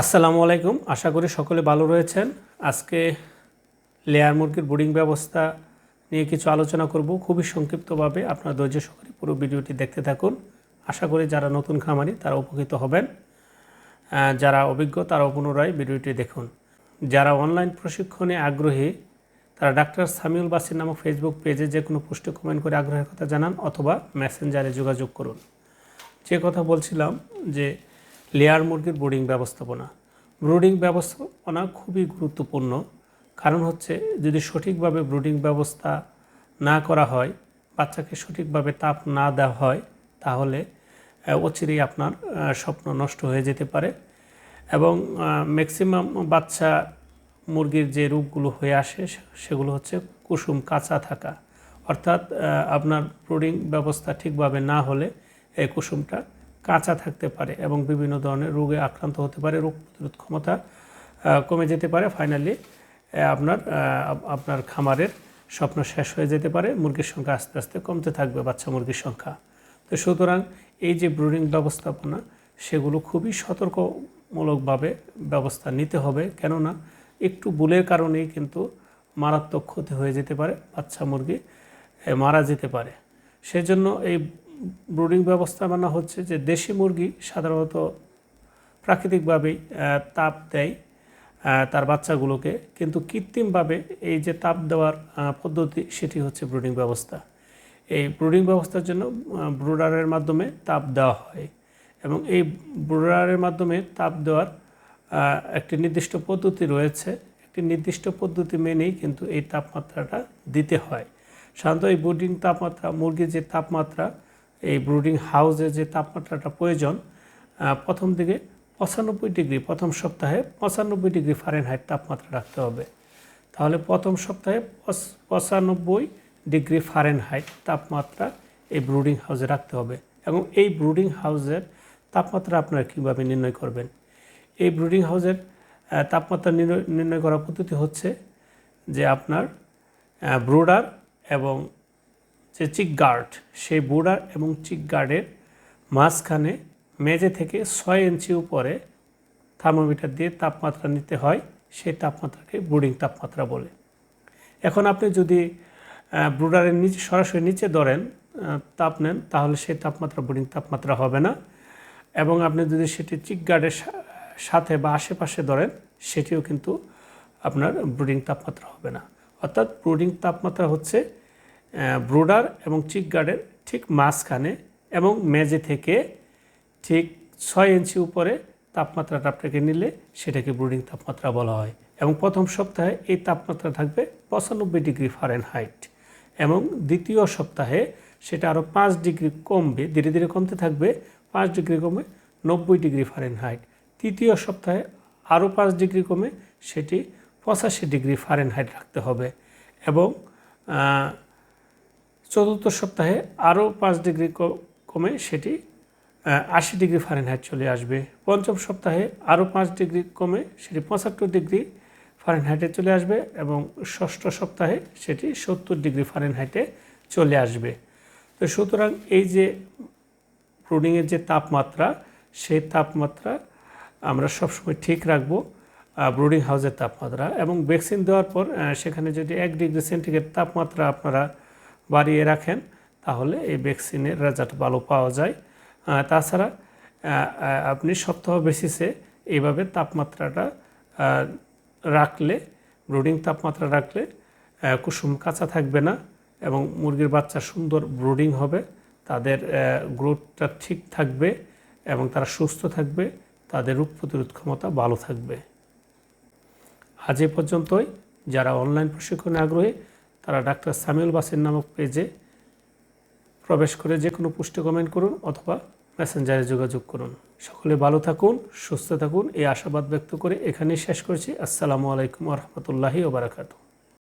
আসসালামু আলাইকুম। আশা করি সকলে ভালো রয়েছেন। আজকে লেয়ার মুরগির বোর্ডিং ব্যবস্থা নিয়ে কিছু আলোচনা করব। খুবই সংক্ষিপ্তভাবে আপনার ধৈর্য সহকারে পুরো ভিডিওটি দেখতে থাকুন। আশা করি যারা নতুন খামারি, তারা উপকৃত হবেন। যারা অভিজ্ঞ তারা পুনরায় ভিডিওটি দেখুন। যারা অনলাইন প্রশিক্ষণে আগ্রহী, তারা ডাক্তার সামিউল বাসির নামক ফেসবুক পেজে যে কোনো পোস্টে কমেন্ট করে আগ্রহের কথা জানান অথবা মেসেঞ্জারে যোগাযোগ করুন। যে কথা বলছিলাম যে লেয়ার মুরগির ব্রুডিং ব্যবস্থাপনা। ব্রুডিং ব্যবস্থাপনা খুবই গুরুত্বপূর্ণ। কারণ হচ্ছে, যদি সঠিকভাবে ব্রুডিং ব্যবস্থা না করা হয়, বাচ্চাকে সঠিকভাবে তাপ না দেওয়া হয়, তাহলে অচিরেই আপনার স্বপ্ন নষ্ট হয়ে যেতে পারে। এবং ম্যাক্সিমাম বাচ্চা মুরগির যে রোগগুলো হয়ে আসে সেগুলো হচ্ছে কুসুম কাঁচা থাকা। অর্থাৎ আপনার ব্রুডিং ব্যবস্থা ঠিকভাবে না হলে, এই কুসুমটা কাঁচা থাকতে পারে এবং বিভিন্ন ধরনের রোগে আক্রান্ত হতে পারে, রোগ প্রতিরোধ ক্ষমতা কমে যেতে পারে। ফাইনালি আপনার আপনার খামারের স্বপ্ন শেষ হয়ে যেতে পারে। মুরগির সংখ্যা আস্তে আস্তে কমতে থাকবে বাচ্চা মুরগির সংখ্যা। তো সুতরাং এই যে ব্রুডিং ব্যবস্থাপনা, সেগুলো খুবই সতর্কমূলকভাবে ব্যবস্থা নিতে হবে। কেননা একটু ভুলের কারণেই কিন্তু মারাত্মক ক্ষতি হয়ে যেতে পারে, বাচ্চা মুরগি মারা যেতে পারে। সেজন্য এই ব্রুডিং ব্যবস্থাপনা হচ্ছে যে দেশি মুরগি সাধারণত প্রাকৃতিকভাবেই তাপ দেয় তার বাচ্চাগুলোকে। কিন্তু কৃত্রিমভাবে এই যে তাপ দেওয়ার পদ্ধতি, সেটি হচ্ছে ব্রুডিং ব্যবস্থা। এই ব্রুডিং ব্যবস্থার জন্য ব্রুডারের মাধ্যমে তাপ দেওয়া হয় এবং এই ব্রুডারের মাধ্যমে তাপ দেওয়ার একটি নির্দিষ্ট পদ্ধতি রয়েছে। একটি নির্দিষ্ট পদ্ধতি মেনেই কিন্তু এই তাপমাত্রাটা দিতে হয়। সাধারণত এই ব্রুডিং তাপমাত্রা, মুরগির যে তাপমাত্রা এই ব্রুডিং হাউসে যে তাপমাত্রাটা প্রয়োজন প্রথম দিকে পঁচানব্বই ডিগ্রি, প্রথম সপ্তাহে পঁচানব্বই ডিগ্রি ফারেনহাইট তাপমাত্রা রাখতে হবে। তাহলে প্রথম সপ্তাহে পঁচানব্বই ডিগ্রি ফারেনহাইট তাপমাত্রা এই ব্রুডিং হাউসে রাখতে হবে এবং এই ব্রুডিং হাউসের তাপমাত্রা আপনারা কীভাবে নির্ণয় করবেন? এই ব্রুডিং হাউসের তাপমাত্রা নির্ণয় করার পদ্ধতি হচ্ছে যে আপনার ব্রুডার এবং যে চিক গার্ড সেই ব্রুডার এবং চিক গার্ডের মাঝখানে মেঝে থেকে ছয় ইঞ্চি উপরে থার্মোমিটার দিয়ে তাপমাত্রা নিতে হয়, সেই তাপমাত্রাকে ব্রুডিং তাপমাত্রা বলে। এখন আপনি যদি ব্রুডারের নিচে, সরাসরি নিচে ধরেন তাপ নেন, তাহলে সেই তাপমাত্রা ব্রুডিং তাপমাত্রা হবে না। এবং আপনি যদি সেটি চিক গার্ডের সাথে বা আশেপাশে ধরেন, সেটিও কিন্তু আপনার ব্রুডিং তাপমাত্রা হবে না। অর্থাৎ ব্রুডিং তাপমাত্রা হচ্ছে ব্রুডার এবং চিক গার্ডের ঠিক মাঝখানে এবং মেঝে থেকে ঠিক ছয় ইঞ্চি উপরে তাপমাত্রাটা আপনাকে নিলে সেটাকে ব্রুডিং তাপমাত্রা বলা হয়। এবং প্রথম সপ্তাহে এই তাপমাত্রা থাকবে পঁচানব্বই ডিগ্রি ফারেনহাইট এবং দ্বিতীয় সপ্তাহে সেটা আরও পাঁচ ডিগ্রি কমবে, ধীরে ধীরে কমতে থাকবে পাঁচ ডিগ্রি কমে নব্বই ডিগ্রি ফারেনহাইট। তৃতীয় সপ্তাহে আরও পাঁচ ডিগ্রি কমে সেটি পঁচাশি ডিগ্রি ফারেনহাইট রাখতে হবে এবং চতুর্থ সপ্তাহে আরও পাঁচ ডিগ্রি কমে সেটি আশি ডিগ্রি ফারেনহাইট চলে আসবে। পঞ্চম সপ্তাহে আরও পাঁচ ডিগ্রি কমে সেটি পঁচাত্তর ডিগ্রি ফারেনহাইটে চলে আসবে এবং ষষ্ঠ সপ্তাহে সেটি সত্তর ডিগ্রি ফারেনহাইটে চলে আসবে। তো সুতরাং এই যে ব্রুডিংয়ের যে তাপমাত্রা, সেই তাপমাত্রা আমরা সবসময় ঠিক রাখব ব্রুডিং হাউসের তাপমাত্রা এবং ভ্যাকসিন দেওয়ার পর সেখানে যদি এক ডিগ্রি সেন্টিগ্রেড তাপমাত্রা আপনারা বাড়িয়ে রাখেন, তাহলে এই ভ্যাকসিনের রেজাল্ট ভালো পাওয়া যায়। তাছাড়া আপনি সপ্তাহ বেসিসে এইভাবে তাপমাত্রাটা রাখলে, ব্রুডিং তাপমাত্রা রাখলে কুসুম কাঁচা থাকবে না এবং মুরগির বাচ্চা সুন্দর ব্রুডিং হবে, তাদের গ্রোথটা ঠিক থাকবে এবং তারা সুস্থ থাকবে, তাদের রোগ প্রতিরোধ ক্ষমতা ভালো থাকবে। আজ এ পর্যন্তই। যারা অনলাইন প্রশিক্ষণে আগ্রহী তারা ডাক্তার সামিউল বাসির নামক পেজে প্রবেশ করে যে কোনো পোস্টে কমেন্ট করুন অথবা মেসেঞ্জারে যোগাযোগ করুন। সকলে ভালো থাকুন, সুস্থ থাকুন, এই আশাবাদ ব্যক্ত করে এখানেই শেষ করছি। আসসালামু আলাইকুম রহমতুল্লাহি ওবরাকাতু